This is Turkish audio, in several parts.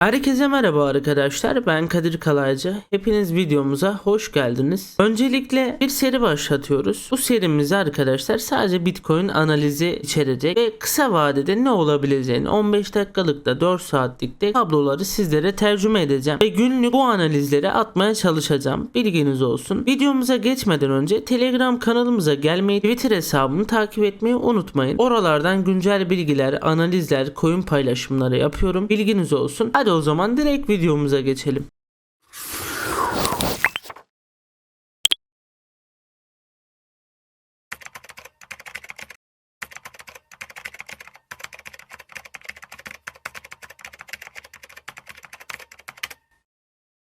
Herkese merhaba arkadaşlar. Ben Kadir Kalaycı. Hepiniz videomuza hoş geldiniz. Öncelikle bir seri başlatıyoruz. Bu serimizi arkadaşlar sadece Bitcoin analizi içerecek ve kısa vadede ne olabileceğini 15 dakikalıkta 4 saatlikte tabloları sizlere tercüme edeceğim ve günlük bu analizleri atmaya çalışacağım. Bilginiz olsun. Videomuza geçmeden önce Telegram kanalımıza gelmeyi, Twitter hesabımı takip etmeyi unutmayın. Oralardan güncel bilgiler, analizler, coin paylaşımları yapıyorum. Bilginiz olsun. Hadi o zaman direkt videomuza geçelim.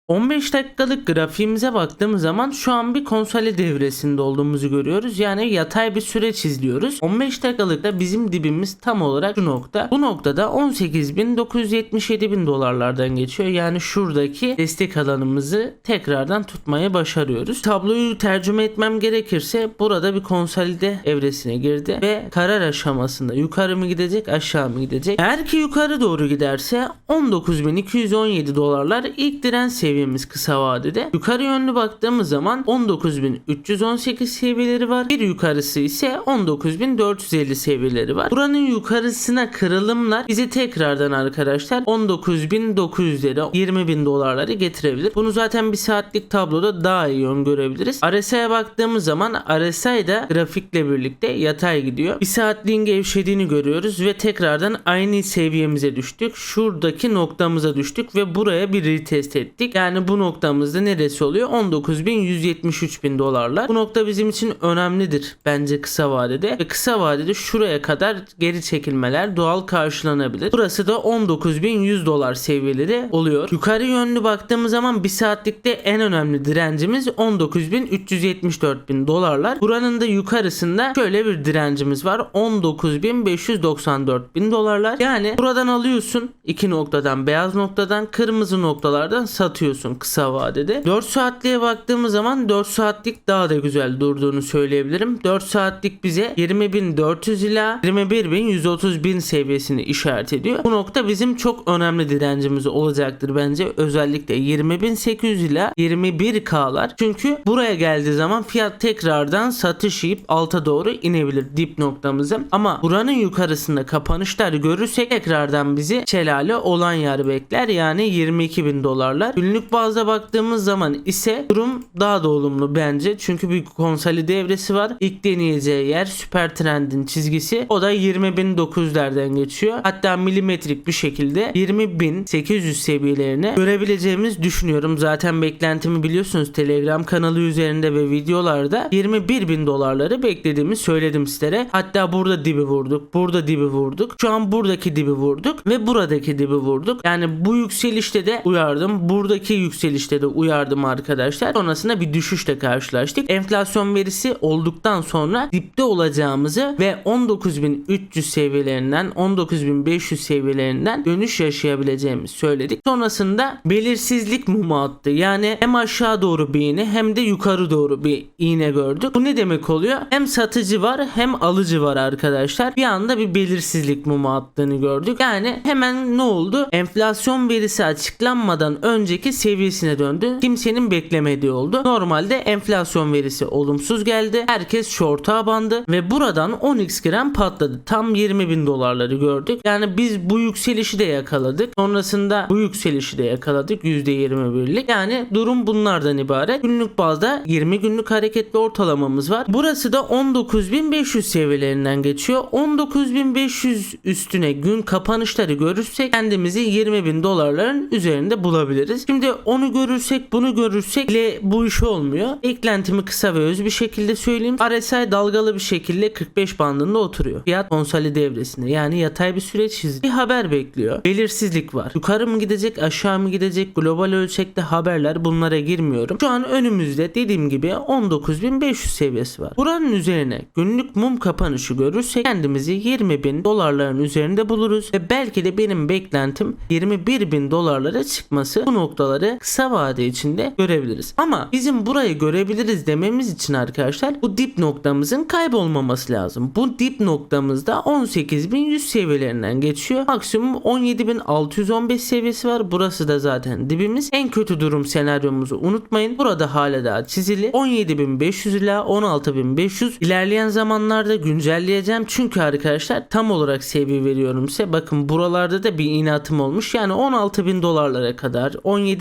...15 dakikalık grafiğimize baktığımız zaman şu an bir konsole devresinde olduğumuzu görüyoruz. Yani yatay bir süreç izliyoruz. 15 dakikalıkta bizim dibimiz tam olarak şu nokta. Bu noktada 18.977 bin dolarlardan geçiyor. Yani şuradaki destek alanımızı tekrardan tutmaya başarıyoruz. Tabloyu tercüme etmem gerekirse burada bir konsolide evresine girdi ve karar aşamasında yukarı mı gidecek aşağı mı gidecek? Eğer ki yukarı doğru giderse 19.217 dolarlar ilk direnç seviyemiz kısa vadede. Yukarı yönlü baktığımız zaman 19.318 seviyeleri var. Bir yukarısı ise 19.450 seviyeleri var. Buranın yukarısına kırılımlar bizi tekrardan arkadaşlar 19.900'lere 20.000 dolarları getirebilir. Bunu zaten bir saatlik tabloda daha iyi öngörebiliriz. RSI'ye baktığımız zaman RSI da grafikle birlikte yatay gidiyor. Bir saatliğin gevşediğini görüyoruz ve tekrardan aynı seviyemize düştük. Şuradaki noktamıza düştük ve buraya bir retest ettik. Yani bu noktamızda neresi oluyor? 19.173 bin dolarlar. Bu nokta bizim için önemlidir bence kısa vadede. Ve kısa vadede şuraya kadar geri çekilmeler doğal karşılanabilir. Burası da 19.100 dolar seviyeleri oluyor. Yukarı yönlü baktığımız zaman bir saatlikte en önemli direncimiz 19.374 bin dolarlar. Buranın da yukarısında şöyle bir direncimiz var. 19.594 bin dolarlar. Yani buradan alıyorsun iki noktadan beyaz noktadan kırmızı noktalardan satıyorsun kısa vadede. 4 saatliğe baktığımız zaman 4 saatlik daha da güzel durduğunu söyleyebilirim. 4 saatlik bize 20.400 ila 21.130 seviyesini işaret ediyor. Bu nokta bizim çok önemli direncimiz olacaktır bence. Özellikle 20.800 ila 21K'lar. Çünkü buraya geldiği zaman fiyat tekrardan satış yiyip alta doğru inebilir dip noktamıza. Ama buranın yukarısında kapanışlar görürsek tekrardan bizi şelale olan yer bekler. Yani 22.000 dolarlar. Günlük bazda baktığımız zaman ise durum daha da olumlu bence. Çünkü bir konsolide evresi var. İlk deneyeceği yer süper trendin çizgisi. O da 20.900'lerden geçiyor. Hatta milimetrik bir şekilde 20.800 seviyelerine görebileceğimiz düşünüyorum. Zaten beklentimi biliyorsunuz Telegram kanalı üzerinde ve videolarda 21.000 dolarları beklediğimi söyledim sizlere. Hatta burada dibi vurduk. Burada dibi vurduk. Şu an buradaki dibi vurduk ve buradaki dibi vurduk. Yani bu yükselişte de uyardım. Buradaki yükselişte de uyardım arkadaşlar. Sonrasında bir düşüşle karşılaştık. Enflasyon verisi olduktan sonra dipte olacağımızı ve 19.300 seviyelerinden 19.500 seviyelerinden dönüş yaşayabileceğimizi söyledik. Sonrasında belirsizlik mumu attı. Yani hem aşağı doğru bir iğne hem de yukarı doğru bir iğne gördük. Bu ne demek oluyor? Hem satıcı var hem alıcı var arkadaşlar. Bir anda bir belirsizlik mumu attığını gördük. Yani hemen ne oldu? Enflasyon verisi açıklanmadan önceki seviyesine döndü. Kimsenin beklemediği oldu. Normalde enflasyon verisi olumsuz geldi. Herkes short'a bandı ve buradan 10x gram patladı. Tam 20 bin dolarları gördük. Yani biz bu yükselişi de yakaladık. Sonrasında bu yükselişi de yakaladık. %21'lik. Yani durum bunlardan ibaret. Günlük bazda 20 günlük hareketli ortalamamız var. Burası da 19.500 seviyelerinden geçiyor. 19.500 üstüne gün kapanışları görürsek kendimizi 20 bin dolarların üzerinde bulabiliriz. Şimdi onu görürsek bunu görürsek ile bu iş olmuyor. Eklentimi kısa ve öz bir şekilde söyleyeyim. RSI dalgalı bir şekilde 45 bandında oturuyor. Fiyat konsolide devresinde yani yatay bir süreç izliyor. Bir haber bekliyor. Belirsizlik var. Yukarı mı gidecek aşağı mı gidecek global ölçekte haberler bunlara girmiyorum. Şu an önümüzde dediğim gibi 19.500 seviyesi var. Buranın üzerine günlük mum kapanışı görürsek kendimizi 20 bin dolarların üzerinde buluruz ve belki de benim beklentim 21 bin dolarlara çıkması bu noktaları karı kısa vade içinde görebiliriz. Ama bizim burayı görebiliriz dememiz için arkadaşlar bu dip noktamızın kaybolmaması lazım. Bu dip noktamızda 18.100 seviyelerinden geçiyor. Maksimum 17.615 seviyesi var. Burası da zaten dibimiz. En kötü durum senaryomuzu unutmayın. Burada hala daha çizili. 17.500 ila 16.500 ilerleyen zamanlarda güncelleyeceğim. Çünkü arkadaşlar tam olarak seviye veriyorum size. Bakın buralarda da bir inatım olmuş. Yani 16.000 dolarlara kadar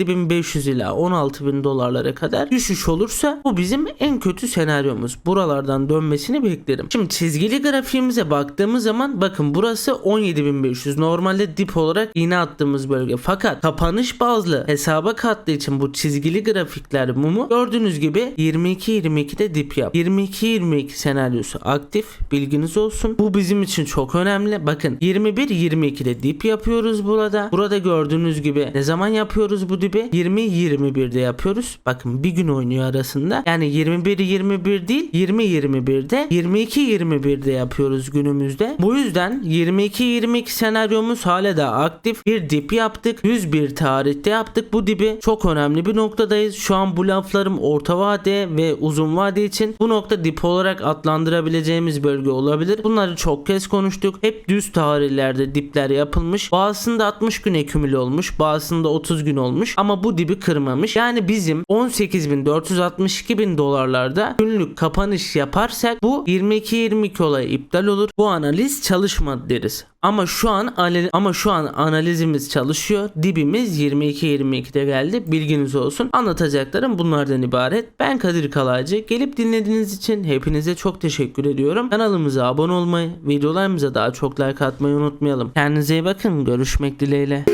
17.500 ila 16.000 dolarlara kadar düşüş olursa bu bizim en kötü senaryomuz. Buralardan dönmesini beklerim. Şimdi çizgili grafiğimize baktığımız zaman bakın burası 17.500. Normalde dip olarak iğne attığımız bölge. Fakat kapanış bazlı hesaba kattığı için bu çizgili grafikler mumu gördüğünüz gibi 22-22'de dip yap. 22-22 senaryosu aktif. Bilginiz olsun. Bu bizim için çok önemli. Bakın 21-22'de dip yapıyoruz burada. Burada gördüğünüz gibi ne zaman yapıyoruz bu dibi? 20-21'de yapıyoruz. Bakın bir gün oynuyor arasında. Yani 21-21 değil 20-21'de 22-21'de yapıyoruz günümüzde. Bu yüzden 22-22 senaryomuz hala da aktif. Bir dip yaptık. 101 tarihte yaptık. Bu dibi çok önemli bir noktadayız. Şu an bu laflarım orta vade ve uzun vade için bu nokta dip olarak adlandırabileceğimiz bölge olabilir. Bunları çok kez konuştuk. Hep düz tarihlerde dipler yapılmış. Bazısında 60 gün ekümüle olmuş. Bazısında 30 gün olmuş. Ama bu dibi kırmamış. Yani bizim 18.462 bin dolarlarda günlük kapanış yaparsak bu 22-22 olayı iptal olur. Bu analiz çalışmadı deriz. Ama şu an ama şu an analizimiz çalışıyor. Dibimiz 22-22'de geldi. Bilginiz olsun. Anlatacaklarım bunlardan ibaret. Ben Kadir Kalaycı. Gelip dinlediğiniz için hepinize çok teşekkür ediyorum. Kanalımıza abone olmayı, videolarımıza daha çok like atmayı unutmayalım. Kendinize iyi bakın. Görüşmek dileğiyle.